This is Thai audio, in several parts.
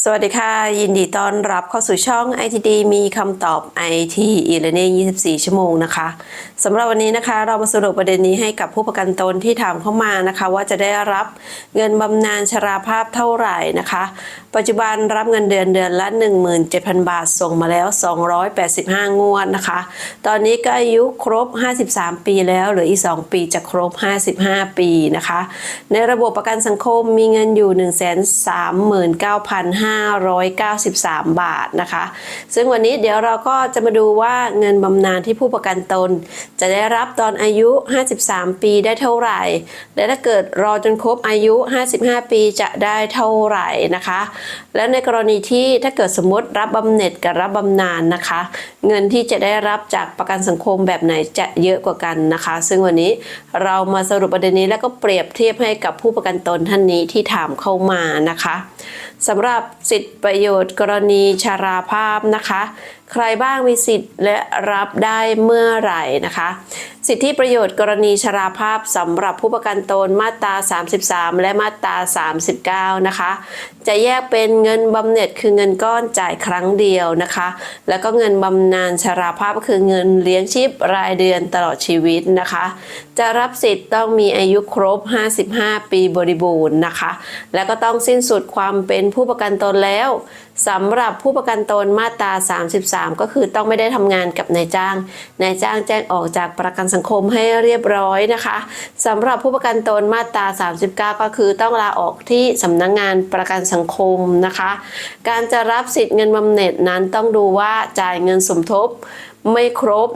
สวัสดีค่ะ ยินดีต้อนรับเข้าสู่ช่อง ITD มีคำตอบ IT e-learning 24 ชั่วโมงนะคะสำหรับวันนี้นะคะเรามาสรุปประเด็นนี้ให้กับผู้ประกันตนที่ถามเข้ามานะคะ ว่าจะได้รับเงินบำนาญชราภาพเท่าไหร่นะคะ ปัจจุบันรับเงินเดือนเดือนละ 17,000 บาทส่งมาแล้ว 285 งวดนะคะ ตอนนี้ก็อายุครบ 53 ปีแล้วหลืออีก 2 ปีจะครบ 55 ปีนะคะ ในระบบประกันสังคมมีเงินอยู่2,593 บาทนะคะ ซึ่งวันนี้เดี๋ยวเราก็จะมาดูว่าเงินบำนาญที่ผู้ประกันตน จะได้รับตอนอายุ 53 ปีได้เท่าไหร่ และถ้าเกิดรอจนครบอายุ 55 ปีจะได้เท่าไหร่นะคะ และในกรณีที่ถ้าเกิดสมมติรับบำเหน็จกับรับบำนาญนะคะ เงินที่จะได้รับจากประกันสังคมแบบไหนจะเยอะกว่ากันนะคะ ซึ่งวันนี้เรามาสรุปประเด็นนี้แล้วก็เปรียบเทียบให้กับผู้ประกันตนท่านนี้ที่ถามเข้ามานะคะสำหรับสิทธิประโยชน์ กรณีชาราภาพนะคะ ใครบ้างมีสิทธิ์และรับได้เมื่อไหร่นะคะ สิทธิประโยชน์กรณีชราภาพสำหรับผู้ประกันตนมาตรา 33 และมาตรา 39 นะคะ จะแยกเป็นเงินบำเหน็จคือเงินก้อนจ่ายครั้งเดียวนะคะ แล้วก็เงินบำนาญชราภาพก็คือเงินเลี้ยงชีพรายเดือนตลอดชีวิตนะคะ จะรับสิทธิ์ต้องมีอายุครบ 55 ปีบริบูรณ์นะคะ แล้วก็ต้องสิ้นสุดความเป็นผู้ประกันตนแล้วสำหรับผู้ประกันตนมาตรา 33 ก็คือต้องไม่ได้ทำงานกับนายจ้าง นายจ้างแจ้งออกจากประกันสังคมให้เรียบร้อยนะคะสำหรับผู้ประกันตนมาตรา 39 ก็คือต้องลาออกที่สำนักงงานประกันสังคมนะคะ การจะรับสิทธิ์เงินบำเหน็จนั้นต้องดูว่าจ่ายเงินสมทบ ไม่ครบ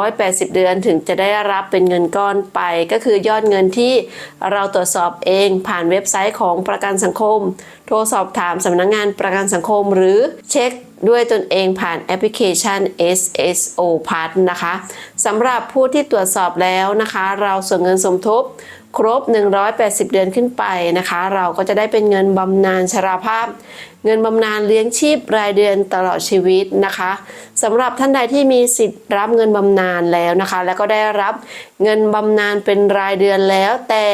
180 เดือนถึงจะได้รับเป็นเงินก้อนไป ก็คือยอดเงินที่เราตรวจสอบเองผ่านเว็บไซต์ของประกันสังคม โทรสอบถามสำนักงงานประกันสังคม หรือเช็คด้วยตนเองผ่านแอปพลิเคชัน SSO Plus นะคะสำหรับผู้ที่ตรวจสอบแล้วนะคะ เราส่งเงินสมทบ ครบ 180 เดือนขึ้นไปนะคะ เราก็จะได้เป็นเงินบำนาญชราภาพ เงินบำนาญเลี้ยงชีพรายเดือนตลอดชีวิตนะคะสำหรับท่านใดที่มีสิทธิ์รับเงินบำนาญแล้วนะคะ แล้วก็ได้รับเงินบำนาญเป็นรายเดือนแล้วแต่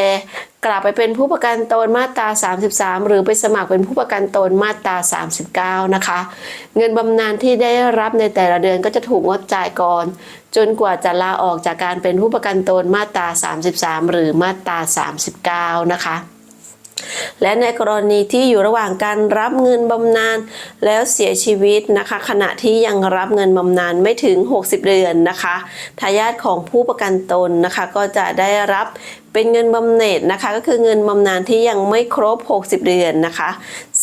กลับไปเป็นผู้ประกันตนมาตรา 33 หรือไปสมัครเป็นผู้ประกันตนมาตรา 39 นะคะ เงินบำนาญที่ได้รับในแต่ละเดือนก็จะถูกงดจ่ายก่อน จนกว่าจะลาออกจากการเป็นผู้ประกันตนมาตรา 33 หรือมาตรา 39 นะคะและในกรณีที่อยู่ระหว่างการรับเงินบำนาญแล้วเสียชีวิตนะคะ ขณะที่ยังรับเงินบำนาญไม่ถึง 60 เดือนนะคะทายาทของผู้ประกันตนนะคะ ก็จะได้รับ เป็นเงินบำเหน็จนะคะ ก็คือเงินบำนาญที่ยังไม่ครบ 60 เดือนนะคะ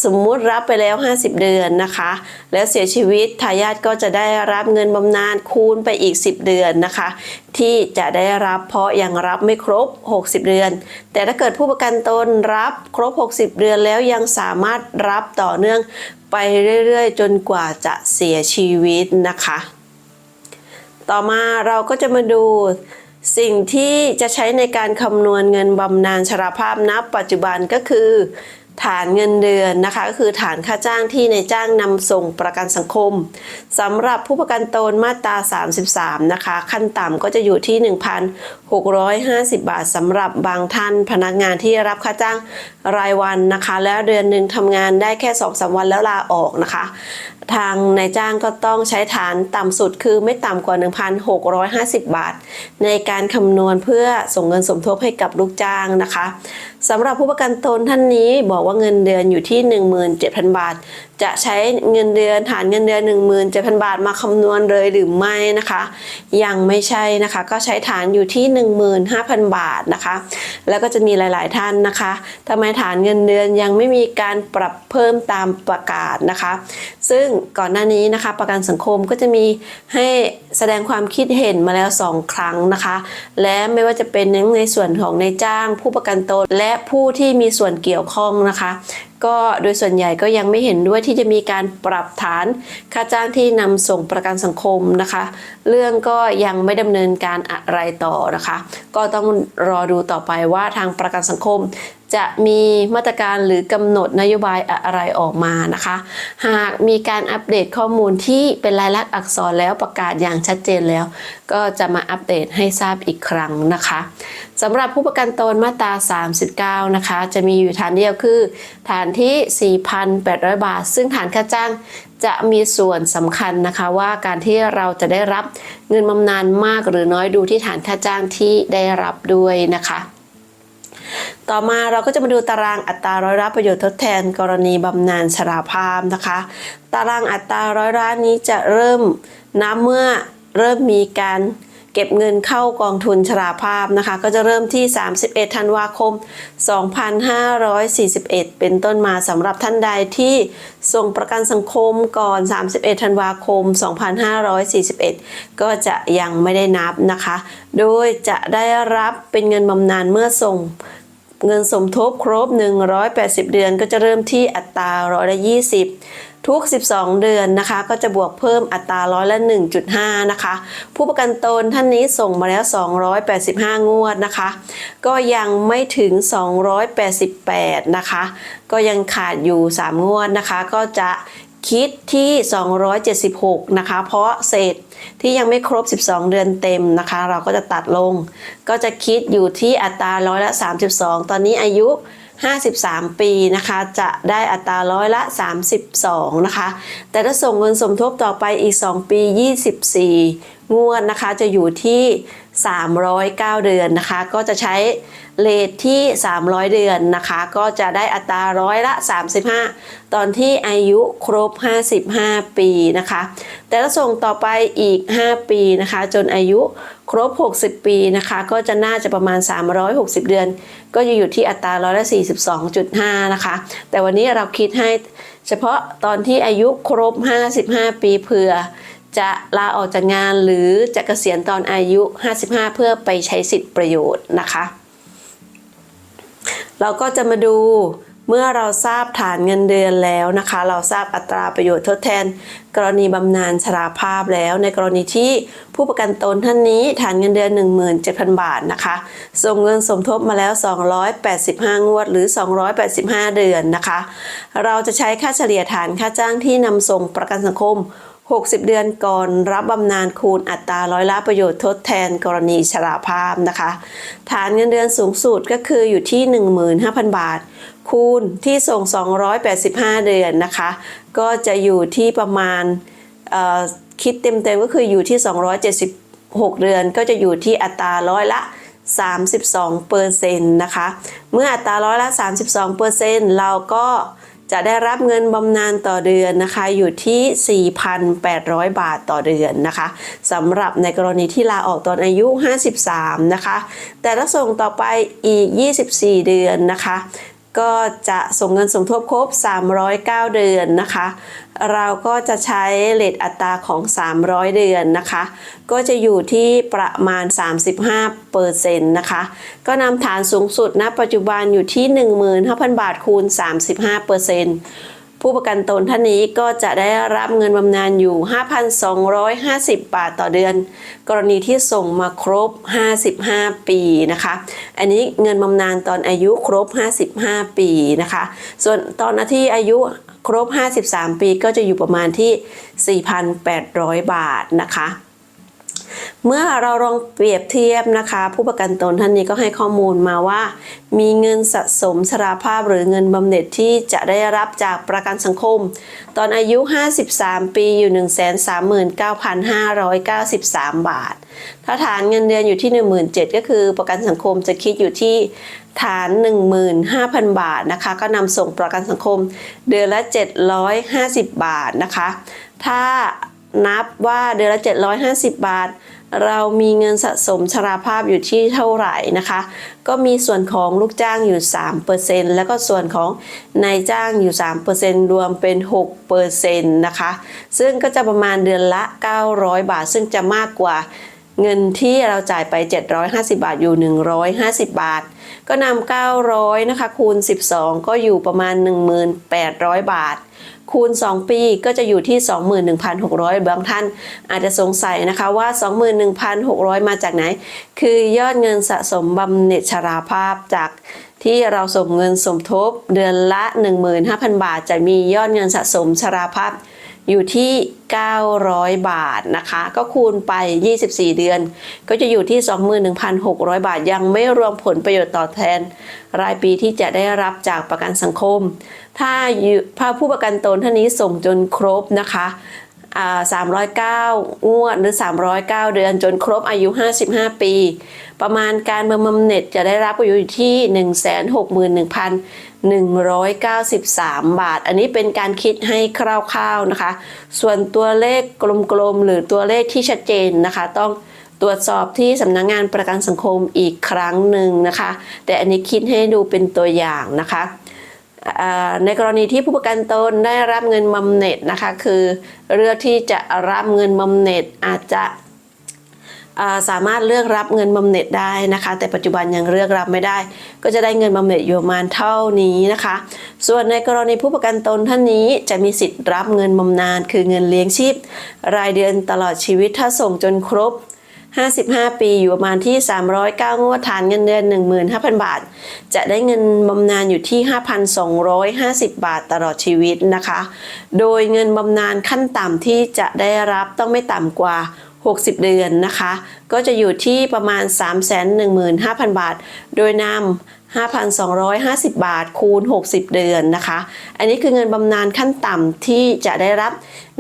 สมมุติรับไปแล้ว 50 เดือนนะคะ แล้วเสียชีวิตทายาทก็จะได้รับเงินบำนาญคูณไปอีก 10 เดือนนะคะ ที่จะได้รับเพราะยังรับไม่ครบ 60 เดือน แต่ถ้าเกิดผู้ประกันตนรับครบ 60 เดือนแล้วยังสามารถรับต่อเนื่องไปเรื่อยๆ จนกว่าจะเสียชีวิตนะคะ ต่อมาเราก็จะมาดู สิ่งที่จะใช้ในการคำนวณเงินบำนาญชราภาพนับปัจจุบันก็คือ ฐานเงินเดือนนะคะก็คือฐานค่าจ้างที่ในายจ้างนำส่งประกันสังคมสำหรับผู้ประกันตนมาตรา 33 นะคะ ขั้นต่ำก็จะอยู่ที่ 1,650 บาทสำหรับบางท่านพนักงานที่รับค่าจ้างรายวันนะคะ แล้วเดือนหนึ่งทำงานได้แค่ 2-3 วันแล้วลาออกนะคะ ทางนายจ้างก็ต้องใช้ฐานต่ำสุดคือไม่ต่ำกว่า 1,650 บาท ในการคำนวณเพื่อส่งเงินสมทบให้กับลูกจ้างนะคะ สำหรับผู้ประกันตนท่านนี้บอกว่าเงินเดือนอยู่ที่ 17,000 บาท จะใช้เงินเดือนฐานเงินเดือน 17,000 บาทมาคำนวณเลยหรือไม่นะคะ ยังไม่ใช่นะคะ ก็ใช้ฐานอยู่ที่ 15,000 บาทนะคะ แล้วก็จะมีหลาย ๆ ท่านนะคะทำไมฐานเงินเดือนยังไม่มีการปรับเพิ่มตามประกาศนะคะ ซึ่งก่อนหน้านี้นะคะ ประกันสังคมก็จะมีให้แสดงความคิดเห็นมาแล้ว 2 ครั้งนะคะ และไม่ว่าจะเป็นในส่วนของในายจ้าง ผู้ประกันตนและผู้ที่มีส่วนเกี่ยวข้องนะคะ ก็โดยส่วนใหญ่ก็ยังไม่เห็นด้วยที่จะมีการปรับฐานค่าจ้างที่นำส่งประกันสังคมนะคะ เรื่องก็ยังไม่ดำเนินการอะไรต่อนะคะ ก็ต้องรอดูต่อไปว่าทางประกันสังคม จะมีมาตรการหรือกำหนดนโยบายอะไรออกมานะคะ หากมีการอัปเดตข้อมูลที่เป็นลายลักษณ์อักษรแล้วประกาศอย่างชัดเจนแล้ว ก็จะมาอัปเดตให้ทราบอีกครั้งนะคะสำหรับผู้ประกันตนมาตรา 39 นะคะ จะมีอยู่ฐานเดียวคือ ฐานที่ 4,800 บาท ซึ่งฐานค่าจ้างจะมีส่วนสำคัญนะคะว่าการที่เราจะได้รับเงินบำนาญมากหรือน้อยดูที่ฐานค่าจ้างที่ได้รับด้วยนะคะ ต่อมาเราก็จะมาดูตารางอัตราร้อยรับประโยชน์ทดแทน กรณีบำนาญชราภาพนะคะ ตารางอัตราร้อยรับนี้จะเริ่มนับเมื่อเริ่มมีการเก็บเงินเข้ากองทุนชราภาพนะคะ ก็จะเริ่มที่ 31 ธันวาคม 2541 เป็นต้นมาสำหรับท่านใดที่ส่งประกันสังคมก่อน 31 ธันวาคม 2541 ก็จะยังไม่ได้นับนะคะ โดยจะได้รับเป็นเงินบำนาญเมื่อส่ง เงินสมทบครบ 180 เดือนก็จะเริ่มที่อัตราร้อยละ20 ทุก 12 เดือนนะคะ ก็จะบวกเพิ่มอัตราร้อยละ 1.5 นะคะ ผู้ประกันตนท่านนี้ส่งมาแล้ว 285 งวดนะคะ ก็ยังไม่ถึง 288 นะคะ ก็ยังขาดอยู่ 3 งวดนะคะ ก็จะ คิดที่ 276 นะคะ เพราะเศษที่ยังไม่ครบ 12 เดือนเต็มนะคะ เราก็จะตัดลง ก็จะคิดอยู่ที่อัตราร้อยละ 32 ตอนนี้อายุ 53 ปีนะคะ จะได้อัตราร้อยละ 32 นะคะ แต่ถ้าส่งเงินสมทบต่อไปอีก 2 ปี 24 งวดนะคะ จะอยู่ที่ 309 เดือนนะคะ ก็จะใช้เลทที่ 300 เดือนนะคะ ก็จะได้อัตราร้อยละ 35 ตอนที่อายุครบ 55 ปีนะคะ แต่ถ้าส่งต่อไปอีก 5 ปีนะคะ จนอายุครบ 60 ปีนะคะ ก็จะน่าจะประมาณ 360 เดือน ก็จะอยู่ที่อัตราร้อยละ 42.5 นะคะ แต่วันนี้เราคิดให้เฉพาะตอนที่อายุครบ 55 ปีเผื่อ จะลาออกจากงานหรือจะเกษียณตอนอายุ 55 เพื่อไปใช้สิทธิประโยชน์นะคะ เราก็จะมาดูเมื่อเราทราบฐานเงินเดือนแล้วนะคะ เราทราบอัตราประโยชน์ทดแทน กรณีบำนาญชราภาพแล้ว ในกรณีที่ผู้ประกันตนท่านนี้ฐานเงินเดือน 17,000 บาทนะคะ ส่งเงินสมทบมาแล้ว 285 งวดหรือ 285 เดือนนะคะ เราจะใช้ค่าเฉลี่ยฐานค่าจ้างที่นำส่งประกันสังคม 60 เดือนก่อนรับบำนาญคูณอัตราร้อยละประโยชน์ทดแทนกรณีชราภาพนะคะ ฐานเงินเดือนสูงสุดก็คืออยู่ที่ 15,000 บาท คูณที่ส่ง 285 เดือนนะคะ ก็จะอยู่ที่ประมาณคิดเต็มๆก็คืออยู่ที่ 276 เดือนก็จะอยู่ที่อัตราร้อยละ 32%นะคะ เมื่ออัตราร้อยละ 32%เราก็ จะได้รับเงินบำนาญต่อเดือนนะคะอยู่ที่ 4,800 บาทต่อเดือนนะคะสำหรับในกรณีที่ลาออกตอนอายุ 53 นะคะ แต่ถ้าส่งต่อไปอีก 24 เดือนนะคะ ก็จะส่งเงินสมทบครบ 309 เดือนนะคะ เราก็จะใช้เลทอัตราของ 300 เดือนนะคะ ก็จะอยู่ที่ประมาณ 35เปอร์เซ็นต์นะคะ ก็นำฐานสูงสุดณนะปัจจุบันอยู่ที่ 15,000 บาทคูณ 35เปอร์เซ็นต์ ผู้ประกันตนท่านนี้ก็จะได้รับเงินบำนาญอยู่ 5,250 บาทต่อเดือน กรณีที่ส่งมาครบ 55 ปีนะคะ อันนี้เงินบำนาญตอนอายุครบ 55 ปีนะคะ ส่วนตอนที่อายุครบ 53 ปีก็จะอยู่ประมาณที่ 4,800 บาทนะคะ เมื่อเราลองเปรียบเทียบนะคะ ผู้ประกันตนท่านนี้ก็ให้ข้อมูลมาว่า มีเงินสะสมสราภาพหรือเงินบำเหน็จที่จะได้รับจากประกันสังคม ตอนอายุ 53 ปีอยู่ 139,593 บาท ถ้าฐานเงินเดือนอยู่ที่ 17,000ก็คือประกันสังคมจะคิดอยู่ที่ฐาน 15,000 บาทนะคะ ก็นำส่งประกันสังคมเดือนละ 750 บาทนะคะ ถ้านับว่าเดือนละ 750 บาท เรามีเงินสะสมชราภาพอยู่ที่เท่าไหร่นะคะ ก็มีส่วนของลูกจ้างอยู่ 3%แล้วก็ส่วนของนายจ้างอยู่ 3%รวมเป็น6%นะคะ ซึ่งก็จะประมาณเดือนละ 900 บาท ซึ่งจะมากกว่าเงินที่เราจ่ายไป 750 บาทอยู่ 150 บาท ก็นำ900นะคะคูณ 12 ก็อยู่ประมาณ 1800 บาท คูณ 2 ปีก็จะอยู่ที่ 21,600 บางท่านอาจจะสงสัยนะคะว่า 21,600 มาจากไหน คือยอดเงินสะสมบำเหน็จชราภาพจากที่เราสมเงินสมทบเดือนละ 15,000 บาท จะมียอดเงินสะสมชราภาพ อยู่ที่ 900 บาทนะคะ ก็คูณไป 24 เดือน ก็จะอยู่ที่ 21,600 บาท ยังไม่รวมผลประโยชน์ต่อแทน รายปีที่จะได้รับจากประกันสังคม ถ้าผ้าผู้ประกันตนท่านนี้ส่งจนครบนะคะ309 งวดหรือ 309 เดือนจนครบอายุ 55 ปี ประมาณการบำเหน็จจะได้รับอยู่ที่ 161,000 193 บาท อันนี้เป็นการคิดให้คร่าวๆนะคะ ส่วนตัวเลขกลมๆ หรือตัวเลขที่ชัดเจนนะคะ ต้องตรวจสอบที่สำนักงงานประกันสังคมอีกครั้งหนึ่งนะคะ แต่อันนี้คิดให้ดูเป็นตัวอย่างนะคะ ในกรณีที่ผู้ประกันตนได้รับเงินบำเหน็จนะคะ คือเลือกที่จะรับเงินบำเหน็จอาจจะ สามารถเลือกรับเงินบำเหน็จได้นะคะ แต่ปัจจุบันยังเลือกรับไม่ได้ ก็จะได้เงินบำเหน็จอยู่ประมาณเท่านี้นะคะ ส่วนในกรณีผู้ประกันตนท่านนี้จะมีสิทธิ์รับเงินบำนาญคือเงินเลี้ยงชีพ รายเดือนตลอดชีวิตถ้าส่งจนครบ 55 ปีอยู่ประมาณที่ 309 งวดฐานเงินเดือน 15,000 บาท จะได้เงินบำนาญอยู่ที่ 5,250 บาทตลอดชีวิตนะคะ โดยเงินบำนาญขั้นต่ำที่จะได้รับต้องไม่ต่ำกว่า 60 เดือนนะคะ ก็จะอยู่ที่ประมาณ 315,000 บาท โดยนำ5,250 บาทคูณ 60 เดือนนะคะ อันนี้คือเงินบำนาญขั้นต่ำที่จะได้รับ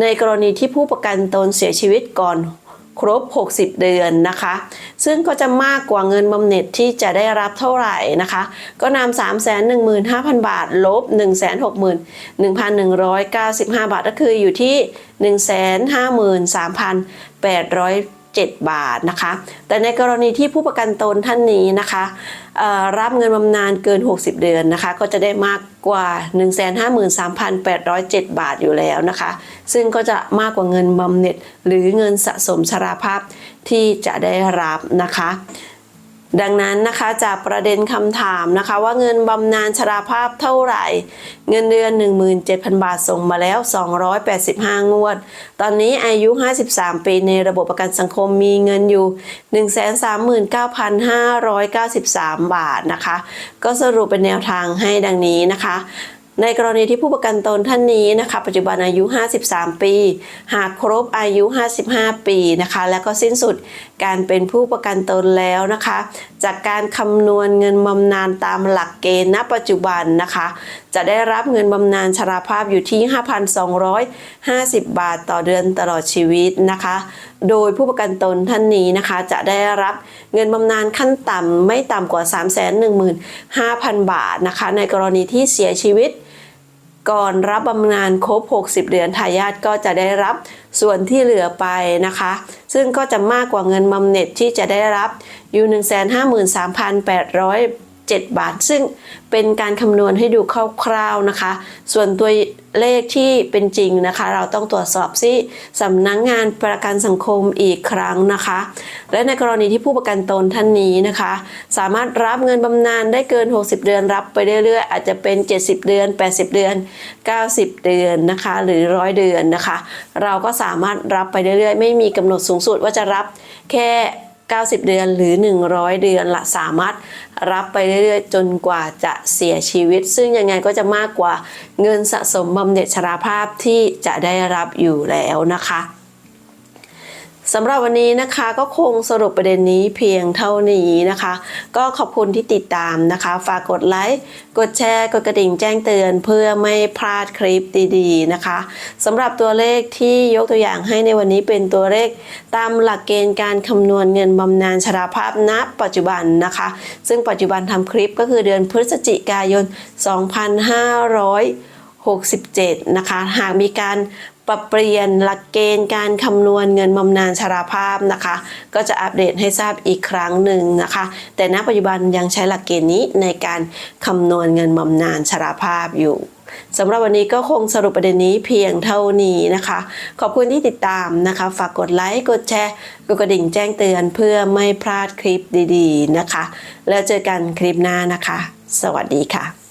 ในกรณีที่ผู้ประกันตนเสียชีวิตก่อน ครบ 60 เดือนนะคะ ซึ่งก็จะมากกว่าเงินบำเหน็จที่จะได้รับเท่าไหร่นะคะ ก็นำ315,000 บาท ลบ 161,195 บาท ก็คืออยู่ที่ 153,800 7 บาทนะคะ แต่ในกรณีที่ผู้ประกันตนท่านนี้นะคะรับเงินบำนาญเกิน 60 เดือนนะคะ ก็จะได้มากกว่า 153,807 บาทอยู่แล้วนะคะ ซึ่งก็จะมากกว่าเงินบำเหน็จหรือเงินสะสมชราภาพที่จะได้รับนะคะ ดังนั้นนะคะจากประเด็นคำถามนะคะว่าเงินบำนาญชราภาพเท่าไหร่ เงินเดือน 17,000 บาทส่งมาแล้ว 285 งวด ตอนนี้อายุ 53 ปีในระบบประกันสังคมมีเงินอยู่ 139,593 บาทนะคะ ก็สรุปเป็นแนวทางให้ดังนี้นะคะ ในกรณีที่ผู้ประกันตนท่านนี้นะคะ ปัจจุบันอายุ 53 ปี หากครบอายุ 55 ปีนะคะ แล้วก็สิ้นสุดการเป็นผู้ประกันตนแล้วนะคะ จากการคำนวณเงินบำนาญตามหลักเกณฑ์ณปัจจุบันนะคะ จะได้รับเงินบำนาญชราภาพอยู่ที่ 5,250 บาทต่อเดือนตลอดชีวิตนะคะ โดยผู้ประกันตนท่านนี้นะคะ จะได้รับเงินบำนาญขั้นต่ำไม่ต่ำกว่า 315,000 บาทนะคะ ในกรณีที่เสียชีวิตก่อนรับบำนาญครบ 60 เดือนทายาทก็จะได้รับส่วนที่เหลือไปนะคะ ซึ่งก็จะมากกว่าเงินบำเหน็จที่จะได้รับอยู่ 153,800 7 บาท ซึ่งเป็นการคำนวณให้ดูคร่าวๆนะคะ ส่วนตัวเลขที่เป็นจริงนะคะ เราต้องตรวจสอบที่สำนักงงานประกันสังคมอีกครั้งนะคะ และในกรณีที่ผู้ประกันตนท่านนี้นะคะ สามารถรับเงินบำนาญได้เกิน 60 เดือนรับไปเรื่อยๆ อาจจะเป็น 70 เดือน 80 เดือน 90 เดือนนะคะ หรือ 100 เดือนนะคะ เราก็สามารถรับไปเรื่อยๆ ไม่มีกำหนดสูงสุดว่าจะรับแค่ 90 เดือนหรือ 100 เดือนละสามารถรับไปเรื่อยๆ จนกว่าจะเสียชีวิต ซึ่งยังไงก็จะมากกว่าเงินสะสมบำเหน็จชราภาพที่จะได้รับอยู่แล้วนะคะ สำหรับวันนี้นะคะก็คงสรุปประเด็นนี้เพียงเท่านี้นะคะ ก็ขอบคุณที่ติดตามนะคะ ฝากกดไลค์กดแชร์กดกระดิ่งแจ้งเตือนเพื่อไม่พลาดคลิปดีๆนะคะสำหรับตัวเลขที่ยกตัวอย่างให้ในวันนี้เป็นตัวเลข ตามหลักเกณฑ์การคำนวณเงินบำนาญชราภาพณปัจจุบันนะคะ ซึ่งปัจจุบันทำคลิปก็คือเดือนพฤศจิกายน 2567 นะคะ หากมีการ ปรับเปลี่ยนหลักเกณฑ์การคำนวณเงินบำนาญชราภาพนะคะ ก็จะอัปเดตให้ทราบอีกครั้งหนึ่งนะคะ แต่ณปัจจุบันยังใช้หลักเกณฑ์นี้ในการคำนวณเงินบำนาญชราภาพอยู่สำหรับวันนี้ก็คงสรุปประเด็นนี้เพียงเท่านี้นะคะ ขอบคุณที่ติดตามนะคะ ฝากกดไลค์กดแชร์กดกระดิ่งแจ้งเตือนเพื่อไม่พลาดคลิปดีๆนะคะ แล้วเจอกันคลิปหน้านะคะ สวัสดีค่ะ